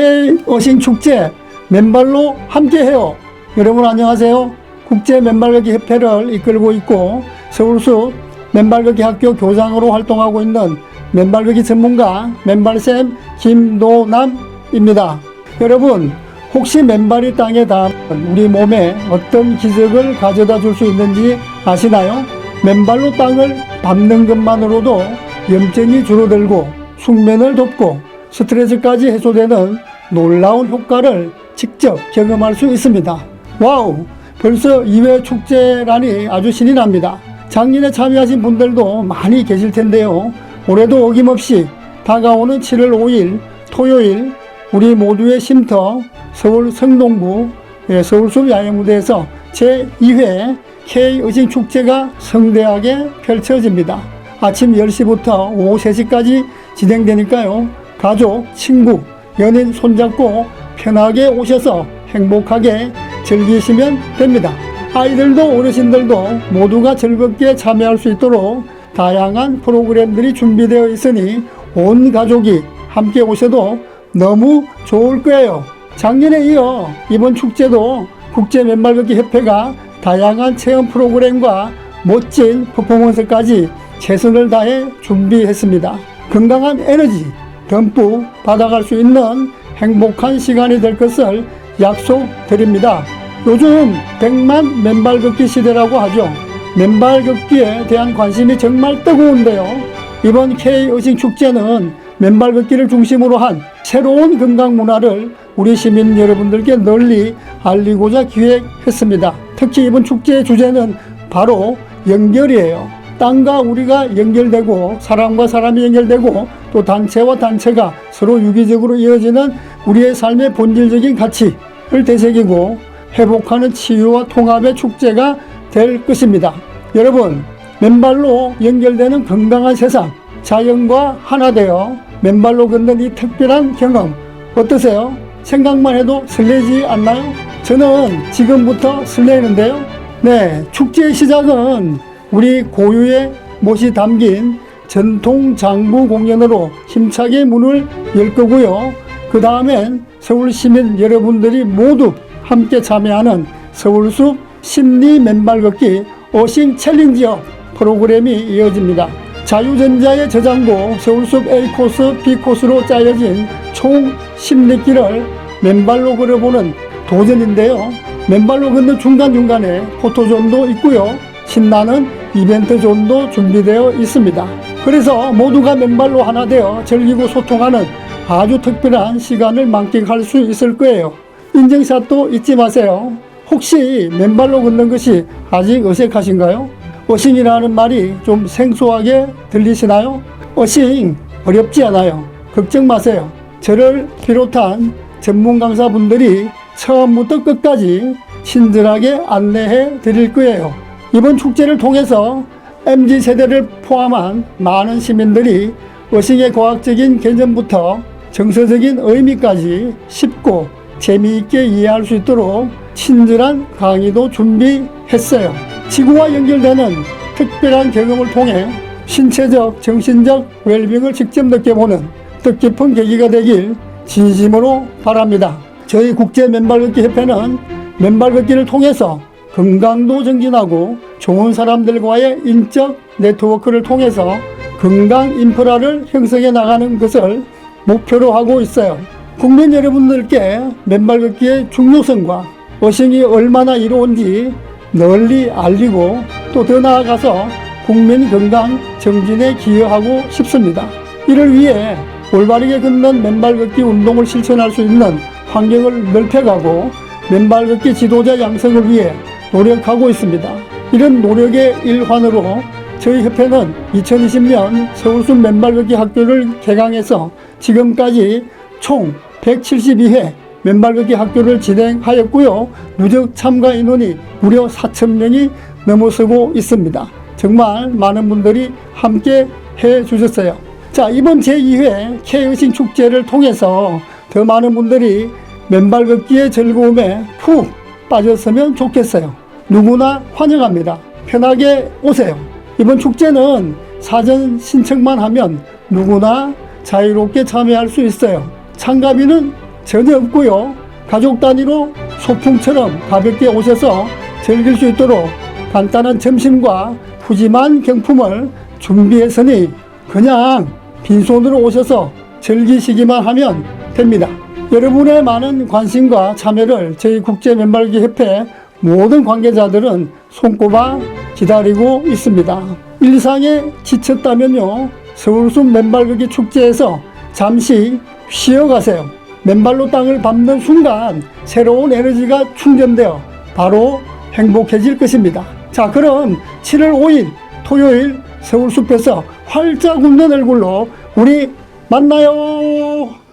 K 어싱 축제 맨발로 함께해요. 여러분 안녕하세요. 국제 맨발걷기 협회를 이끌고 있고 서울숲 맨발걷기 학교 교장으로 활동하고 있는 맨발걷기 전문가 맨발쌤 김도남입니다. 여러분 혹시 맨발이 땅에 닿으면 우리 몸에 어떤 기적을 가져다 줄 수 있는지 아시나요? 맨발로 땅을 밟는 것만으로도 염증이 줄어들고 숙면을 돕고 스트레스까지 해소되는 놀라운 효과를 직접 경험할 수 있습니다. 와우! 벌써 2회 축제라니 아주 신이 납니다. 작년에 참여하신 분들도 많이 계실 텐데요. 올해도 어김없이 다가오는 7월 5일 토요일 우리 모두의 쉼터 서울 성동구 예, 서울숲 야외무대에서 제2회 K의식 축제가 성대하게 펼쳐집니다. 아침 10시부터 오후 3시까지 진행되니까요. 가족, 친구, 연인 손잡고 편하게 오셔서 행복하게 즐기시면 됩니다. 아이들도 어르신들도 모두가 즐겁게 참여할 수 있도록 다양한 프로그램들이 준비되어 있으니 온 가족이 함께 오셔도 너무 좋을 거예요. 작년에 이어 이번 축제도 국제 맨발걷기 협회가 다양한 체험 프로그램과 멋진 퍼포먼스까지 최선을 다해 준비했습니다. 건강한 에너지 듬뿍 받아갈 수 있는 행복한 시간이 될 것을 약속드립니다. 요즘 100만 맨발 걷기 시대라고 하죠. 맨발 걷기에 대한 관심이 정말 뜨거운데요. 이번 K의식 축제는 맨발 걷기를 중심으로 한 새로운 건강 문화를 우리 시민 여러분들께 널리 알리고자 기획했습니다. 특히 이번 축제의 주제는 바로 연결이에요. 땅과 우리가 연결되고 사람과 사람이 연결되고 또 단체와 단체가 서로 유기적으로 이어지는 우리의 삶의 본질적인 가치를 되새기고 회복하는 치유와 통합의 축제가 될 것입니다. 여러분, 맨발로 연결되는 건강한 세상, 자연과 하나 되어 맨발로 걷는 이 특별한 경험 어떠세요? 생각만 해도 설레지 않나요? 저는 지금부터 설레는데요. 네, 축제의 시작은 우리 고유의 못이 담긴 전통 장구 공연으로 힘차게 문을 열 거고요. 그 다음엔 서울 시민 여러분들이 모두 함께 참여하는 서울숲 심리 맨발 걷기 어싱 챌린지업 프로그램이 이어집니다. 자유전자의 저장고 서울숲 A 코스, B 코스로 짜여진 총 10리길을 맨발로 걸어보는 도전인데요. 맨발로 걷는 중간중간에 포토존도 있고요. 신나는 이벤트 존도 준비되어 있습니다. 그래서 모두가 맨발로 하나 되어 즐기고 소통하는 아주 특별한 시간을 만끽할 수 있을 거예요. 인증샷도 잊지 마세요. 혹시 맨발로 걷는 것이 아직 어색하신가요? 어싱이라는 말이 좀 생소하게 들리시나요? 어싱 어렵지 않아요. 걱정 마세요. 저를 비롯한 전문 강사분들이 처음부터 끝까지 친절하게 안내해 드릴 거예요. 이번 축제를 통해서 MZ 세대를 포함한 많은 시민들이 어싱의 과학적인 개념부터 정서적인 의미까지 쉽고 재미있게 이해할 수 있도록 친절한 강의도 준비했어요. 지구와 연결되는 특별한 경험을 통해 신체적, 정신적 웰빙을 직접 느껴보는 뜻깊은 계기가 되길 진심으로 바랍니다. 저희 국제 맨발걷기 협회는 맨발걷기를 통해서 건강도 정진하고 좋은 사람들과의 인적 네트워크를 통해서 건강 인프라를 형성해 나가는 것을 목표로 하고 있어요. 국민 여러분들께 맨발 걷기의 중요성과 어싱이 얼마나 이로운지 널리 알리고 또 더 나아가서 국민 건강 정진에 기여하고 싶습니다. 이를 위해 올바르게 걷는 맨발 걷기 운동을 실천할 수 있는 환경을 넓혀가고 맨발 걷기 지도자 양성을 위해 노력하고 있습니다. 이런 노력의 일환으로 저희 협회는 2020년 서울숲 맨발 걷기 학교를 개강해서 지금까지 총 172회 맨발 걷기 학교를 진행하였고요. 누적 참가 인원이 무려 4천 명이 넘어서고 있습니다. 정말 많은 분들이 함께 해 주셨어요. 자, 이번 제2회 K의식 축제를 통해서 더 많은 분들이 맨발 걷기의 즐거움에 푹 빠졌으면 좋겠어요. 누구나 환영합니다. 편하게 오세요. 이번 축제는 사전 신청만 하면 누구나 자유롭게 참여할 수 있어요. 참가비는 전혀 없고요. 가족 단위로 소풍처럼 가볍게 오셔서 즐길 수 있도록 간단한 점심과 푸짐한 경품을 준비했으니 그냥 빈손으로 오셔서 즐기시기만 하면 됩니다. 여러분의 많은 관심과 참여를 저희 국제 맨발기 협회 모든 관계자들은 손꼽아 기다리고 있습니다. 일상에 지쳤다면요. 서울숲 맨발걷기 축제에서 잠시 쉬어가세요. 맨발로 땅을 밟는 순간 새로운 에너지가 충전되어 바로 행복해질 것입니다. 자, 그럼 7월 5일 토요일 서울숲에서 활짝 웃는 얼굴로 우리 만나요.